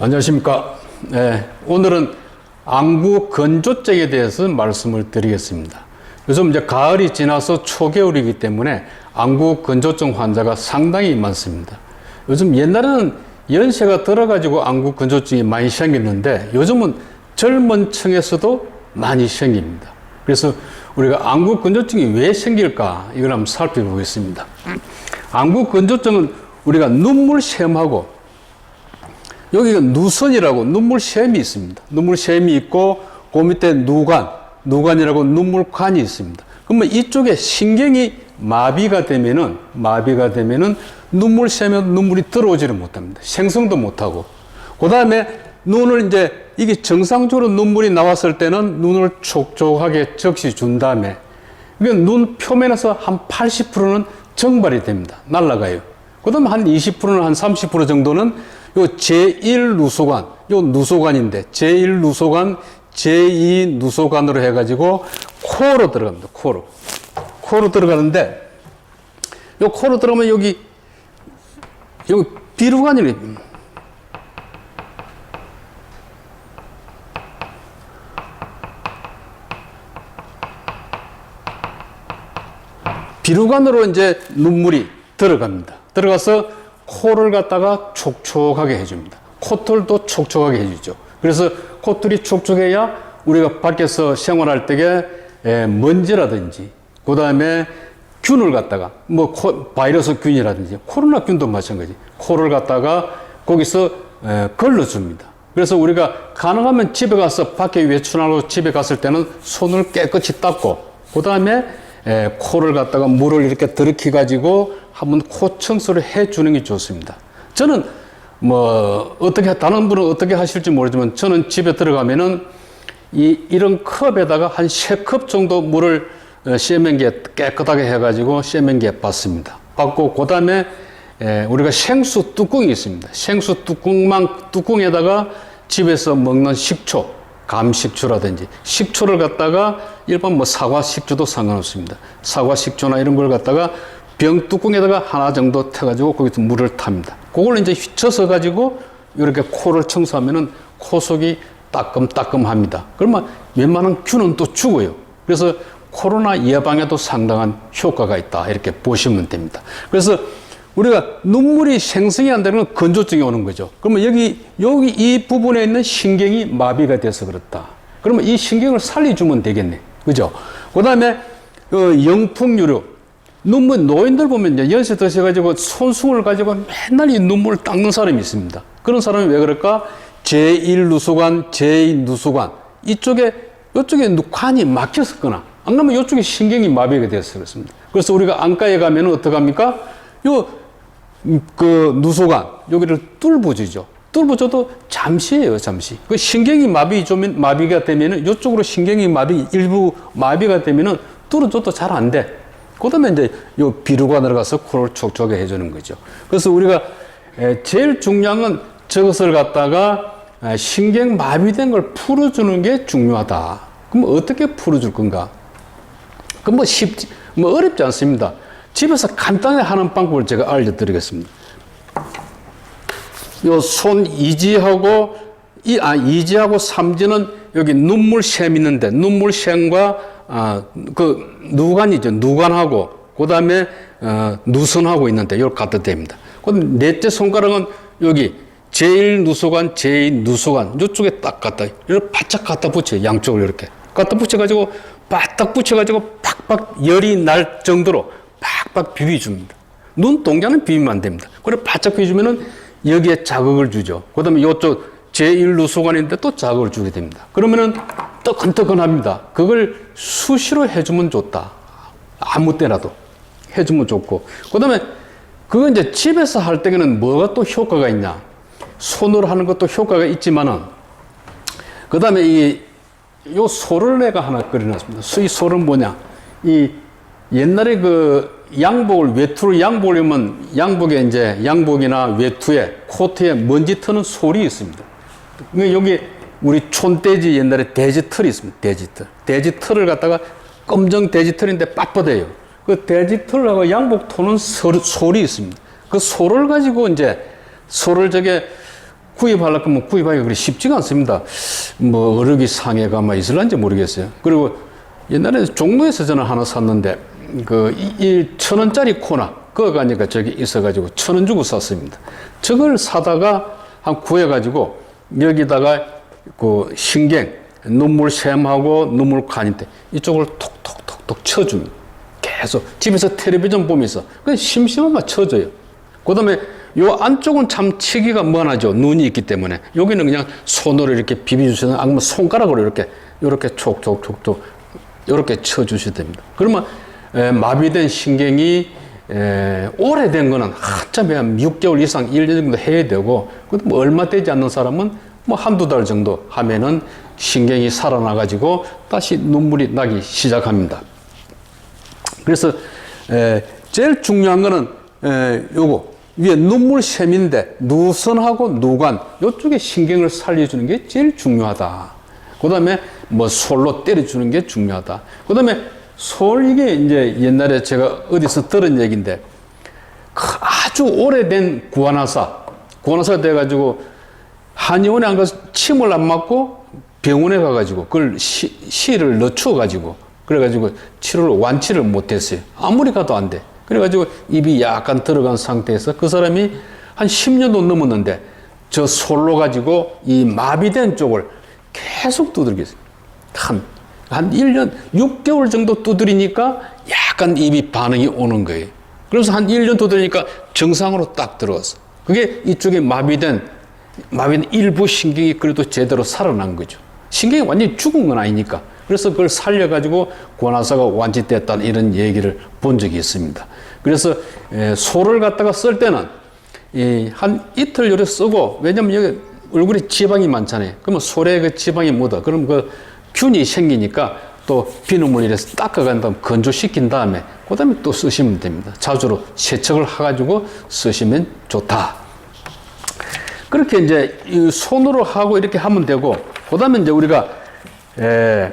안녕하십니까. 네, 오늘은 안구 건조증에 대해서 말씀을 드리겠습니다. 요즘 이제 가을이 지나서 초겨울이기 때문에 안구 건조증 환자가 상당히 많습니다. 요즘 옛날에는 연세가 들어가지고 안구 건조증이 많이 생겼는데 요즘은 젊은 층에서도 많이 생깁니다. 그래서 우리가 안구 건조증이 왜 생길까 이걸 한번 살펴보겠습니다. 안구 건조증은 우리가 눈물 샘하고 여기가 누선이라고 눈물샘이 있습니다. 눈물샘이 있고 그 밑에 누관, 누관이라고 눈물관이 있습니다. 그러면 이쪽에 신경이 마비가 되면은 마비가 되면은 눈물샘에 눈물이 들어오지를 못합니다. 생성도 못하고 그 다음에 눈을 이제 이게 정상적으로 눈물이 나왔을 때는 눈을 촉촉하게 적시 준 다음에 이게 눈 표면에서 한 80%는 정발이 됩니다. 날아가요. 그 다음에 한 20%는 한 30% 정도는 요 제1 누소관, 요 누소관인데 제1 누소관, 제2 누소관으로 해가지고 코로 들어갑니다. 코로. 코로 들어가는데 요 코로 들어가면 여기 여기 비루관이 비루관으로 이제 눈물이 들어갑니다. 들어가서 코를 갖다가 촉촉하게 해줍니다. 코털도 촉촉하게 해주죠. 그래서 코털이 촉촉해야 우리가 밖에서 생활할 때에 에, 먼지라든지 그 다음에 균을 갖다가 뭐 코, 바이러스 균이라든지 코로나 균도 마찬가지 코를 갖다가 거기서 에, 걸러줍니다. 그래서 우리가 가능하면 집에 가서 밖에 외출하고 집에 갔을 때는 손을 깨끗이 닦고 그 다음에 에, 코를 갖다가 물을 이렇게 들이켜 가지고 한번 코 청소를 해 주는 게 좋습니다. 저는 뭐 어떻게 다른 분은 어떻게 하실지 모르지만 저는 집에 들어가면은 이 이런 컵에다가 한 세 컵 정도 물을 어, 세면기에 깨끗하게 해가지고 세면기에 받습니다. 받고 그 다음에 우리가 생수 뚜껑이 있습니다. 생수 뚜껑만 뚜껑에다가 집에서 먹는 식초, 감식초라든지 식초를 갖다가 일반 뭐 사과 식초도 상관없습니다. 사과 식초나 이런 걸 갖다가 병 뚜껑에다가 하나 정도 태가지고 거기서 물을 탑니다. 그걸 이제 휘쳐서 가지고 이렇게 코를 청소하면은 코 속이 따끔따끔합니다. 그러면 웬만한 균은 또 죽어요. 그래서 코로나 예방에도 상당한 효과가 있다. 이렇게 보시면 됩니다. 그래서 우리가 눈물이 생성이 안 되는 건 건조증이 오는 거죠. 그러면 여기, 여기 이 부분에 있는 신경이 마비가 돼서 그렇다. 그러면 이 신경을 살려주면 되겠네. 그죠? 그 다음에, 어, 영풍유료. 눈물, 노인들 보면 연세 드셔가지고 손수건을 가지고 맨날 이 눈물을 닦는 사람이 있습니다. 그런 사람이 왜 그럴까? 제1누수관, 제2누수관. 이쪽에, 이쪽에 관이 막혔었거나, 안 그러면 이쪽에 신경이 마비가 되어서 그렇습니다. 그래서 우리가 안과에 가면 어떻게 합니까? 요, 그, 누수관, 여기를 뚫어주죠. 뚫어줘도 잠시예요, 잠시. 그 신경이 마비 좀, 마비가 되면은, 이쪽으로 신경이 마비, 일부 마비가 되면은 뚫어줘도 잘 안 돼. 그 다음에 이제 요 비루관으로 가서 코를 촉촉하게 해주는 거죠. 그래서 우리가 제일 중요한 건 저것을 갖다가 신경 마비된 걸 풀어주는 게 중요하다. 그럼 어떻게 풀어줄 건가? 그뭐 쉽지, 뭐 어렵지 않습니다. 집에서 간단히 하는 방법을 제가 알려드리겠습니다. 요 손 이지하고 이, 아, 이지하고 삼지는 여기 눈물샘 있는데 눈물샘과 아, 그 누관이죠. 누관하고 그 다음에 어, 누선하고 있는데 이걸 갖다 댑니다. 그럼 넷째 손가락은 여기 제1 누소관, 제2 누소관 이쪽에 딱 갖다 이렇게 바짝 갖다 붙여요. 양쪽을 이렇게 갖다 붙여가지고 바짝 붙여가지고 팍팍 열이 날 정도로 팍팍 비비줍니다. 눈 동자는 비비면 안 됩니다. 그래 바짝 비비주면은 여기에 자극을 주죠. 그 다음에 이쪽 제1 누소관인데 또 자극을 주게 됩니다. 그러면은 뜨끈뜨끈합니다. 그걸 수시로 해주면 좋다. 아무 때라도 해주면 좋고. 그 다음에 그거 이제 집에서 할 때에는 뭐가 또 효과가 있냐. 손으로 하는 것도 효과가 있지만은, 그 다음에 이, 요 소를 내가 하나 끓여놨습니다. 이 소는 뭐냐. 이 옛날에 그 양복을 외투를 양복을 입으면 양복에 이제 양복이나 외투에 코트에 먼지 트는 솔이 있습니다. 여기 우리 촌돼지 옛날에 돼지 털이 있습니다. 돼지 털. 돼지 털을 갖다가 검정 돼지 털인데 빳빳해요. 그 돼지 털하고 양복 토는 솔, 솔이 있습니다. 그 솔을 가지고 이제 솔을 저게 구입하려고 하면 구입하기가 그리 쉽지가 않습니다. 뭐 어르기 상해가 막 있을란지 모르겠어요. 그리고 옛날에 종로에서 저는 하나 샀는데 그천 원짜리 코나 그거 가 니까 저기 있어가지고 천 원 주고 샀습니다. 저걸 사다가 한 구해가지고 여기다가 그 신경 눈물 샘하고 눈물 간인데 이쪽을 톡톡톡톡 쳐줍니다. 계속 집에서 텔레비전 보면서 그 심심하면 쳐줘요. 그 다음에 요 안쪽은 참 치기가 먼하죠. 눈이 있기 때문에 여기는 그냥 손으로 이렇게 비비주시는 아니면 손가락으로 이렇게 이렇게 촉촉촉촉 이렇게 쳐주셔야 됩니다. 그러면 에, 마비된 신경이 에, 오래된 거는 한참 한 6개월 이상 1년 정도 해야 되고 그뭐 얼마 되지 않는 사람은 뭐 한두 달 정도 하면은 신경이 살아나 가지고 다시 눈물이 나기 시작합니다. 그래서 에, 제일 중요한 거는 에, 요거 위에 눈물 샘인데 누선하고 누관 요쪽에 신경을 살려주는 게 제일 중요하다. 그 다음에 뭐 솔로 때려주는 게 중요하다. 그 다음에 솔 이게 이제 옛날에 제가 어디서 들은 얘기인데 그 아주 오래된 구안화사 구안화사 돼가지고 한의원에 안 가서 침을 안 맞고 병원에 가가지고 그걸 시, 실을 넣쳐 가지고 그래가지고 치료를 완치를 못했어요. 아무리 가도 안 돼. 그래가지고 입이 약간 들어간 상태에서 그 사람이 한 10년도 넘었는데 저 솔로 가지고 이 마비된 쪽을 계속 두들겼어요. 한, 한 1년, 6개월 정도 두드리니까 약간 입이 반응이 오는 거예요. 그래서 한 1년 두드리니까 정상으로 딱 들어왔어. 그게 이쪽에 마비된, 마비된 일부 신경이 그래도 제대로 살아난 거죠. 신경이 완전히 죽은 건 아니니까. 그래서 그걸 살려가지고 권하사가 완치됐다 이런 얘기를 본 적이 있습니다. 그래서 에, 소를 갖다가 쓸 때는 이, 한 이틀 요리 쓰고 왜냐면 여기 얼굴에 지방이 많잖아요. 그러면 소에 그 지방이 묻어. 그럼 그 균이 생기니까 또 비눗물 이래서 닦아간 다음 건조시킨 다음에 그 다음에 또 쓰시면 됩니다. 자주로 세척을 해가지고 쓰시면 좋다. 그렇게 이제 이 손으로 하고 이렇게 하면 되고, 그 다음에 이제 우리가, 에,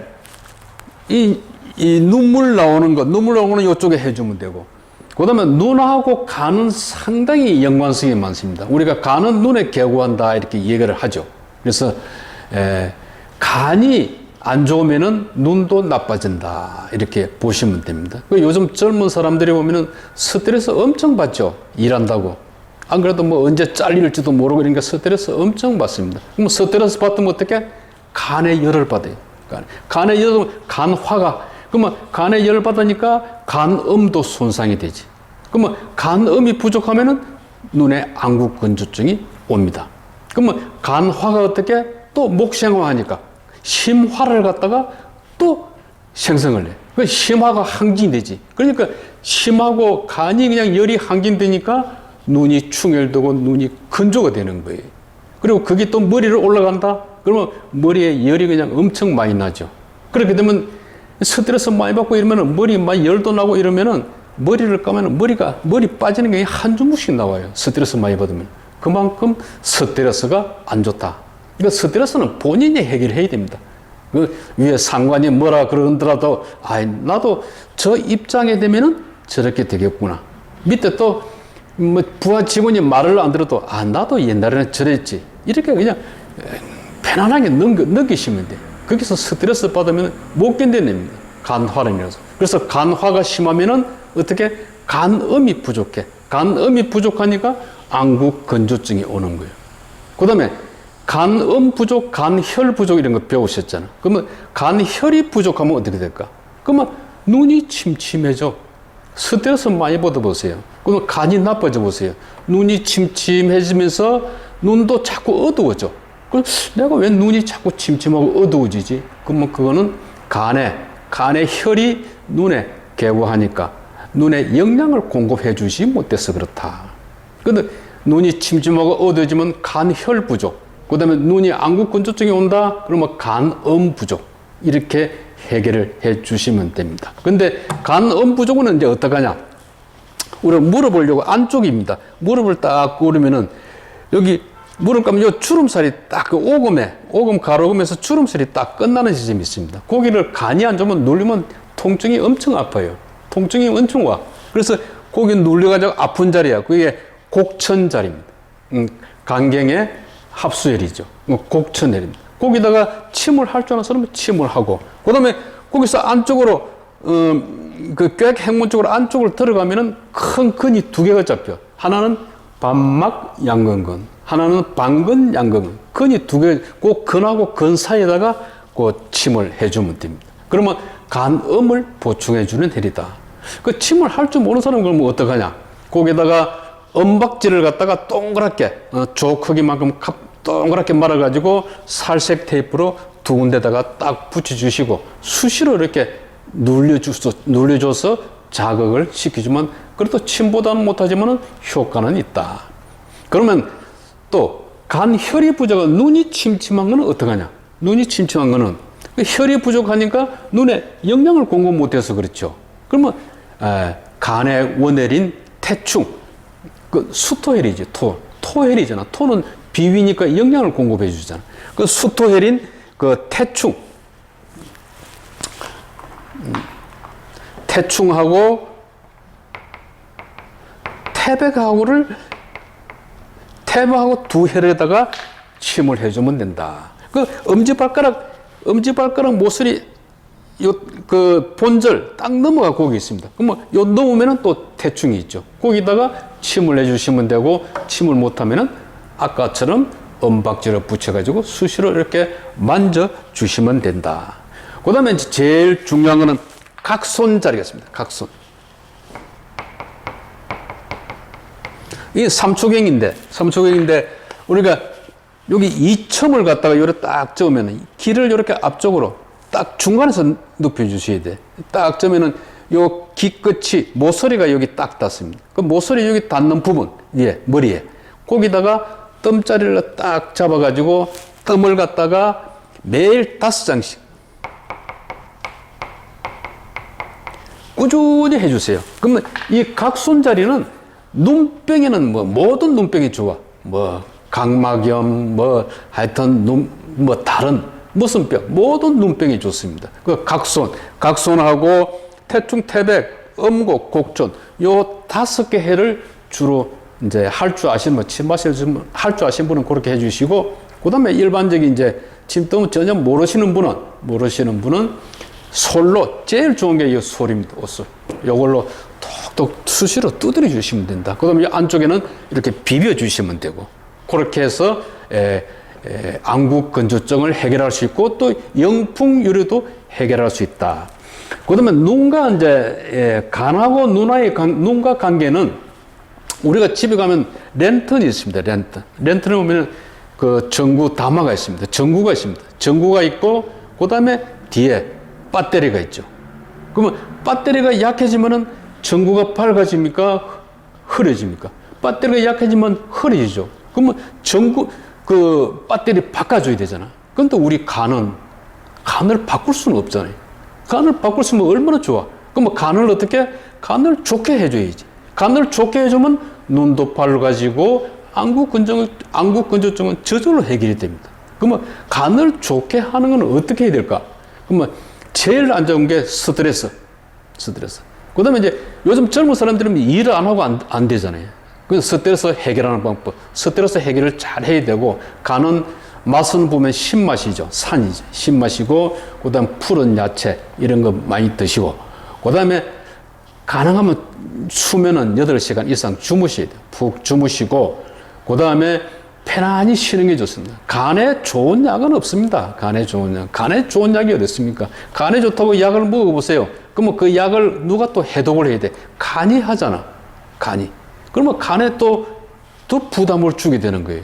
이, 이 눈물 나오는 거, 눈물 나오는 거 이쪽에 해주면 되고, 그 다음에 눈하고 간은 상당히 연관성이 많습니다. 우리가 간은 눈에 개구한다 이렇게 얘기를 하죠. 그래서, 에, 간이 안 좋으면은 눈도 나빠진다. 이렇게 보시면 됩니다. 그 요즘 젊은 사람들이 보면은 스트레스 엄청 받죠. 일한다고. 안 그래도 뭐 언제 잘릴지도 모르고 이러니까 스트레스 엄청 받습니다. 그럼 스트레스 받으면 어떻게? 간에 열을 받아요. 간- 간에 열을, 간화가. 그러면 간에 열을 받으니까 간음도 손상이 되지. 그러면 간음이 부족하면은 눈에 안구 건조증이 옵니다. 그러면 간화가 어떻게? 또 목생화하니까 심화를 갖다가 또 생성을 해. 그 심화가 항진되지. 그러니까 심하고 간이 그냥 열이 항진되니까 눈이 충혈되고 눈이 건조가 되는 거예요. 그리고 그게 또 머리를 올라간다? 그러면 머리에 열이 그냥 엄청 많이 나죠. 그렇게 되면 스트레스 많이 받고 이러면 머리 막 열도 나고 이러면은 머리를 까면 머리가, 머리 빠지는 게 한 주먹씩 나와요. 스트레스 많이 받으면. 그만큼 스트레스가 안 좋다. 그러니까 스트레스는 본인이 해결해야 됩니다. 그 위에 상관이 뭐라 그러더라도, 아 나도 저 입장에 되면은 저렇게 되겠구나. 밑에 또, 뭐, 부하 직원이 말을 안 들어도, 아, 나도 옛날에는 저랬지. 이렇게 그냥 편안하게 넘겨, 느끼시면 돼. 거기서 스트레스 받으면 못 견뎌냅니다. 간화령이라서. 그래서 간화가 심하면은 어떻게? 간음이 부족해. 간음이 부족하니까 안구 건조증이 오는 거예요. 그 다음에 간음 부족, 간혈 부족 이런 거 배우셨잖아. 그러면 간혈이 부족하면 어떻게 될까? 그러면 눈이 침침해져. 스트레스 많이 받아 보세요. 그러면 간이 나빠져 보세요. 눈이 침침해지면서 눈도 자꾸 어두워져. 그럼 내가 왜 눈이 자꾸 침침하고 어두워지지? 그러면 그거는 간에, 간의 혈이 눈에 개고하니까 눈에 영양을 공급해 주지 못해서 그렇다. 근데 눈이 침침하고 어두워지면 간혈 부족. 그 다음에 눈이 안구 건조증이 온다? 그러면 간음 부족. 이렇게 해결을 해 주시면 됩니다. 근데 간음 부족은 이제 어떡하냐? 우리가 물어보려고 안쪽입니다. 무릎을 딱 꿇으면은 여기 무릎 가면 요 주름살이 딱 그 오금에 오금 가로금에서 주름살이 딱 끝나는 지점이 있습니다. 거기를 간이 안 좋으면 눌리면 통증이 엄청 아파요. 통증이 엄청 와. 그래서 거기 눌려가지고 아픈 자리야. 그게 곡천 자리입니다. 음, 간경에 합수혈이죠. 뭐 곡천혈입니다. 거기다가 침을 할 줄 아는 사람은 침을 하고, 그 다음에 거기서 안쪽으로, 음, 그꽤 행문 쪽으로 안쪽으로 들어가면은 큰 근이 두 개가 잡혀. 하나는 반막 양근근, 하나는 방근 양근근. 근이 두 개, 그 근하고 근 사이에다가 그 침을 해주면 됩니다. 그러면 간음을 보충해주는 헬이다. 그 침을 할 줄 모르는 사람은 그러면 어떡하냐? 거기다가 은박지를 갖다가 동그랗게 어, 조 크기만큼 갑- 동그랗게 말아가지고 살색 테이프로 두 군데다가 딱 붙여주시고 수시로 이렇게 눌려줘서, 눌려줘서 자극을 시켜주면 그래도 침보다는 못하지만 효과는 있다. 그러면 또 간 혈이 부족한 눈이 침침한 거는 어떡하냐? 눈이 침침한 거는 그 혈이 부족하니까 눈에 영양을 공급 못해서 그렇죠. 그러면 에, 간의 원혈인 태충, 그 수토혈이지 토, 토혈이잖아. 토는 비위니까 영양을 공급해 주잖아. 그 수토혈인 그 태충, 음, 태충하고 태백하고를 태백하고 두 혈에다가 침을 해주면 된다. 그 엄지발가락, 엄지발가락 모서리 요 그 본절 딱 넘어가 거기 있습니다. 그러면 요 넘으면은 또 태충이 있죠. 거기다가 침을 내주시면 되고 침을 못하면은 아까처럼 엄박지를 붙여가지고 수시로 이렇게 만져 주시면 된다. 그 다음에 이제 제일 중요한 거는 각손자리겠습니다. 각손. 이게 삼초경인데, 삼초경인데, 우리가 여기 이첨을 갖다가 요래 딱 접으면, 길을 이렇게 앞쪽으로 딱 중간에서 눕혀주셔야 돼. 딱 접으면은 요 귀 끝이, 모서리가 여기 딱 닿습니다. 그 모서리 여기 닿는 부분, 예, 머리에. 거기다가 뜸자리를 딱 잡아가지고 뜸을 갖다가 매일 다섯 장씩 꾸준히 해주세요. 그러면 이 각손자리는 눈병에는 뭐 모든 눈병이 좋아. 뭐 각막염, 뭐 하여튼 눈, 뭐 다른 무슨 병, 모든 눈병이 좋습니다. 그 각손, 각손하고 태충, 태백, 음곡, 곡존 요 다섯 개 해를 주로 이제 할 줄 아시는 분, 침 마실 할줄 아시는 분은 그렇게 해주시고 그 다음에 일반적인 이제 침뜸 전혀 모르시는 분은 모르시는 분은 솔로 제일 좋은 게 이 솔입니다. 옷솔. 요걸로 톡톡 수시로 두드려 주시면 된다. 그 다음에 이 안쪽에는 이렇게 비벼 주시면 되고 그렇게 해서 에, 에, 안구 건조증을 해결할 수 있고 또 영풍 유래도 해결할 수 있다. 그 다음에 눈과 이제 에, 간하고 눈와의 관, 눈과 관계는 우리가 집에 가면 랜턴이 있습니다. 랜턴. 랜턴에 보면 그 전구 담화가 있습니다. 전구가 있습니다. 전구가 있고 그 다음에 뒤에 배터리가 있죠. 그러면 배터리가 약해지면은 전구가 밝아집니까? 흐려집니까? 배터리가 약해지면 흐려지죠. 그러면 전구 그 배터리 바꿔줘야 되잖아. 근데 우리 간은 간을 바꿀 수는 없잖아요. 간을 바꿀 수 있으면 얼마나 좋아. 그럼 간을 어떻게? 간을 좋게 해줘야지. 간을 좋게 해주면 눈도 밝아지고 안구 근정 안구 근조증은 저절로 해결이 됩니다. 그러면 간을 좋게 하는 건 어떻게 해야 될까? 그러면 제일 안 좋은 게 스트레스. 스트레스. 그 다음에 이제 요즘 젊은 사람들은 일을 안 하고 안, 안 되잖아요. 그 스트레스 해결하는 방법. 스트레스 해결을 잘 해야 되고, 간은 맛은 보면 신맛이죠. 산이죠. 신맛이고, 그 다음 푸른 야채, 이런 거 많이 드시고, 그 다음에 가능하면 수면은 8시간 이상 주무셔야 돼요. 푹 주무시고, 그 다음에 편안히 쉬는 게 좋습니다. 간에 좋은 약은 없습니다. 간에 좋은 약. 간에 좋은 약이 어디 있습니까? 간에 좋다고 약을 먹어보세요. 그러면 그 약을 누가 또 해독을 해야 돼? 간이 하잖아. 간이. 그러면 간에 또, 또 부담을 주게 되는 거예요.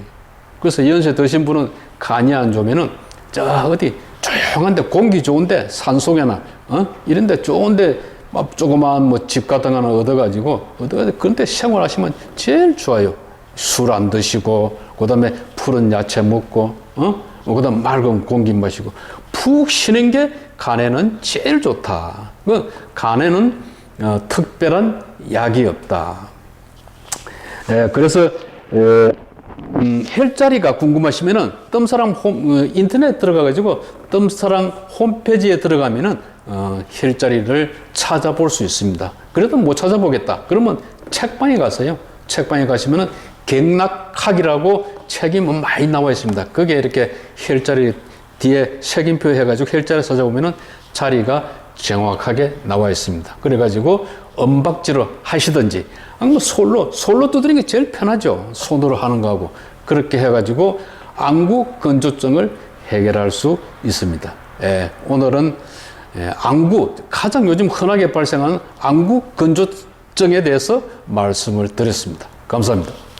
그래서 연세 드신 분은 간이 안 좋으면은 저 어디 조용한데 공기 좋은데 산속에나 어? 이런데 좋은데 막 조그만 뭐 집 같은 거 하나 얻어가지고 얻어가지고 그런데 생활하시면 제일 좋아요. 술 안 드시고 그다음에 푸른 야채 먹고 어? 그다음 맑은 공기 마시고 푹 쉬는 게 간에는 제일 좋다. 그 간에는 어, 특별한 약이 없다. 예, 그래서 어, 음, 헬자리가 궁금하시면은 뜸사랑 홈, 어, 인터넷 들어가 가지고 뜸사랑 홈페이지에 들어가면은 어, 헬자리를 찾아볼 수 있습니다. 그래도 못 찾아보겠다. 그러면 책방에 가세요. 책방에 가시면은 갱락학이라고 책임은 많이 나와 있습니다. 그게 이렇게 혈자리 뒤에 책임표 해가지고 혈자리 찾아보면은 자리가 정확하게 나와 있습니다. 그래가지고 은박지로 하시든지 아니면 솔로 솔로 두드리는 게 제일 편하죠. 손으로 하는 거하고 그렇게 해가지고 안구 건조증을 해결할 수 있습니다. 예, 오늘은 예, 안구 가장 요즘 흔하게 발생하는 안구 건조증에 대해서 말씀을 드렸습니다. 감사합니다.